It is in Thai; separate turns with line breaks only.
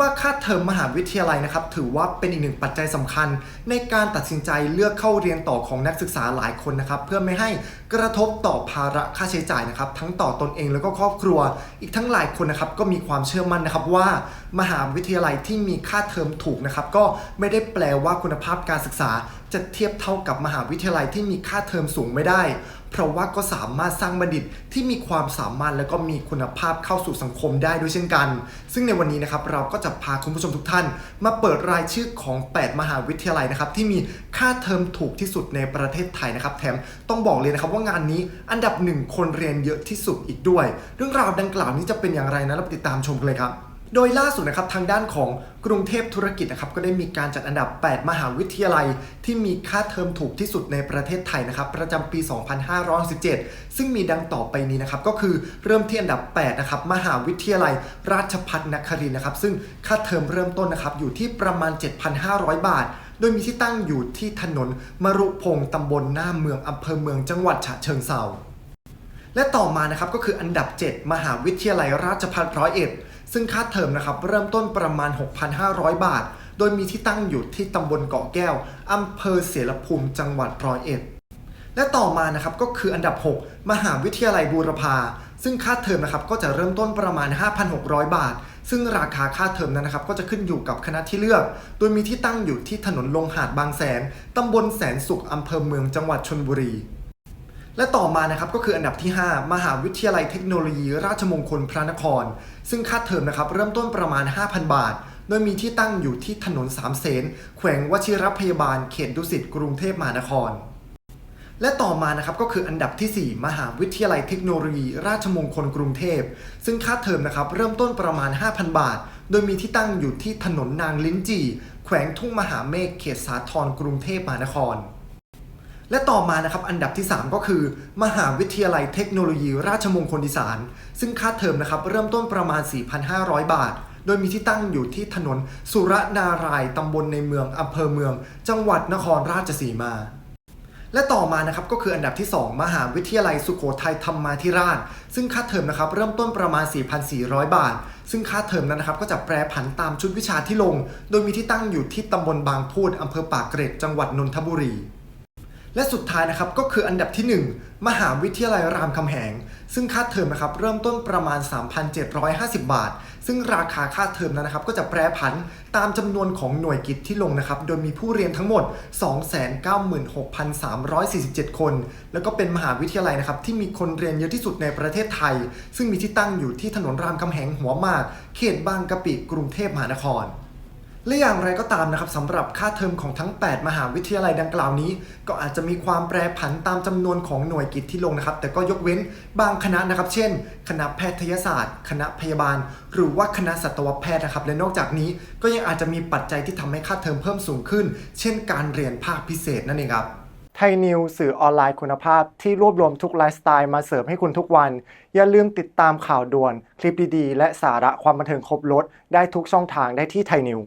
ว่าค่าเทอมมหาวิทยาลัยนะครับ ถือว่าเป็นอีกหนึ่งปัจจัยสำคัญ ในการตัดสินใจเลือกเข้าเรียนต่อของนักศึกษาหลายคนนะครับ เพื่อไม่ให้กระทบต่อภาระค่าใช้จ่ายนะครับ ทั้งต่อตนเองแล้วก็ครอบครัว อีกทั้งหลายคนนะครับก็มีความเชื่อมั่นนะครับว่า มหาวิทยาลัยที่มีค่าเทอมถูกนะครับ ก็ไม่ได้แปลว่าคุณภาพการศึกษาจะเทียบเท่ากับมหาวิทยาลัยที่มีค่าเทอมสูงไม่ได้ เพราะว่าก็สามารถสร้างบัณฑิตที่มีความสามารถและก็มีคุณภาพเข้าสู่สังคมได้ด้วยเช่นกัน ซึ่งในวันนี้นะครับเราก็จะพาคุณผู้ชมทุกท่าน มาเปิดรายชื่อของ 8 มหาวิทยาลัยนะครับที่มีค่าเทอมถูกที่สุดในประเทศไทยนะครับ แถมต้องบอกเลยนะครับว่างานนี้อันดับหนึ่งคนเรียนเยอะที่สุดอีกด้วย เรื่องราวดังกล่าวนี้จะเป็นอย่างไรนะเราติดตามชมกันเลยครับ โดยล่าสุดนะครับทางด้านของกรุงเทพธุรกิจนะครับก็ได้มีการจัดอันดับ 8 มหาวิทยาลัย ที่มีค่าเทอมถูกที่สุดในประเทศไทยนะครับประจำปี 2517 ซึ่งมีดังต่อไปนี้นะครับก็คือเริ่มที่อันดับ8นะครับมหาวิทยาลัย ราชภัฏนครินทร์นะครับซึ่งค่าเทอมเริ่มต้นนะครับอยู่ที่ประมาณ 7,500 บาท โดยมีที่ตั้งอยู่ที่ถนนมรุพงศ์ตำบลหน้าเมืองอำเภอเมืองจังหวัดฉะเชิงเทราและต่อมานะครับก็คืออันดับ 7 มหาวิทยาลัยราชภัฏร้อยเอ็ด ซึ่งค่าเทอมนะครับเริ่มต้นประมาณ 6,500 บาท โดยมีที่ตั้งอยู่ที่ตำบลเกาะแก้วอำเภอเสรภูมิจังหวัดร้อยเอ็ดและต่อมานะครับก็คืออันดับ 6 มหาวิทยาลัยบูรพา ซึ่งค่าเทอมนะครับก็จะเริ่มต้นประมาณ 5,600 บาท ซึ่งราคาค่าเทอมนั้นนะครับก็จะขึ้นอยู่กับคณะที่เลือก โดยมีที่ตั้งอยู่ที่ถนนลงหาดบางแสนตำบลแสนสุขอำเภอเมืองจังหวัดชนบุรี และต่อมานะครับก็คืออันดับที่ 5 มหาวิทยาลัยเทคโนโลยี ราชมงคลพระนคร ซึ่งค่าเทอมนะครับเริ่มต้นประมาณ 5,000 บาท โดยมีที่ตั้งอยู่ที่ถนนสามเสนแขวงวชิรพยาบาลเขตดุสิตกรุงเทพมหานคร และต่อมานะครับก็คืออันดับทีสี่4 มหาวิทยาลัยเทคโนโลยี ราชมงคลกรุงเทพ ซึ่งค่าเทอมนะครับเริ่มต้นประมาณ 5,000 บาท โดยมีที่ตั้งอยู่ที่ถนนนางลิ้นจี่แขวงทุ่งมหาเมฆเขตสาทรกรุงเทพมหานคร และต่อมานะครับอันดับที่ 3 ก็คือ มหาวิทยาลัยเทคโนโลยีราชมงคลอีสาน ซึ่งค่าเทอมนะครับเริ่มต้นประมาณ 4,500 บาท โดยมีที่ตั้งอยู่ที่ถนนสุรนารายตำบลในเมืองอำเภอเมือง จังหวัดนครราชสีมา และต่อมานะครับก็คืออันดับที่ 2 มหาวิทยาลัยสุโขทัยธรรมาธิราช ซึ่งค่าเทอมนะครับเริ่มต้นประมาณ 4,400 บาท ซึ่งค่าเทอมนั้นนะครับก็จะแปรผันตามชุดวิชาที่ลง โดยมีที่ตั้งอยู่ที่ตำบลบางพูดอำเภอปากเกร็ดจังหวัดนนทบุรี และสุดท้ายนะครับก็คืออันดับที่ 1 มหาวิทยาลัยรามคำแหง ซึ่งค่าเทอมนะครับเริ่มต้นประมาณ 3,750 บาท ซึ่งราคาค่าเทอมนั้นนะครับก็จะแปรผันตามจำนวนของหน่วยกิจที่ลงนะครับโดยมีผู้เรียนทั้งหมด 296,347 คน แล้วก็เป็นมหาวิทยาลัยนะครับที่มีคนเรียนเยอะที่สุดในประเทศไทย ซึ่งมีที่ตั้งอยู่ที่ถนนรามคำแหงหัวหมาก เขตบางกะปิกรุงเทพมหานคร และอย่างไรก็ตามนะครับสำหรับค่าเทอมของทั้ง 8 มหาวิทยาลัยดังกล่าวนี้ ก็อาจจะมีความแปรผันตามจำนวนของหน่วยกิจที่ลงนะครับ แต่ก็ยกเว้นบางคณะนะครับ เช่น คณะแพทยศาสตร์ คณะพยาบาล หรือว่าคณะสัตวแพทย์นะครับ และนอกจากนี้ก็ยังอาจจะมีปัจจัยที่ทำให้ค่าเทอมเพิ่มสูงขึ้น เช่น การเรียนภาคพิเศษนั่นเองครับไทยนิวสื่อออนไลน์คุณภาพที่รวบรวมทุกไลฟ์สไตล์มาเสิร์ฟให้คุณทุกวัน อย่าลืมติดตามข่าวด่วน คลิปดีๆ และสาระความบันเทิงครบรถได้ทุกช่องทางได้ที่ไทยนิว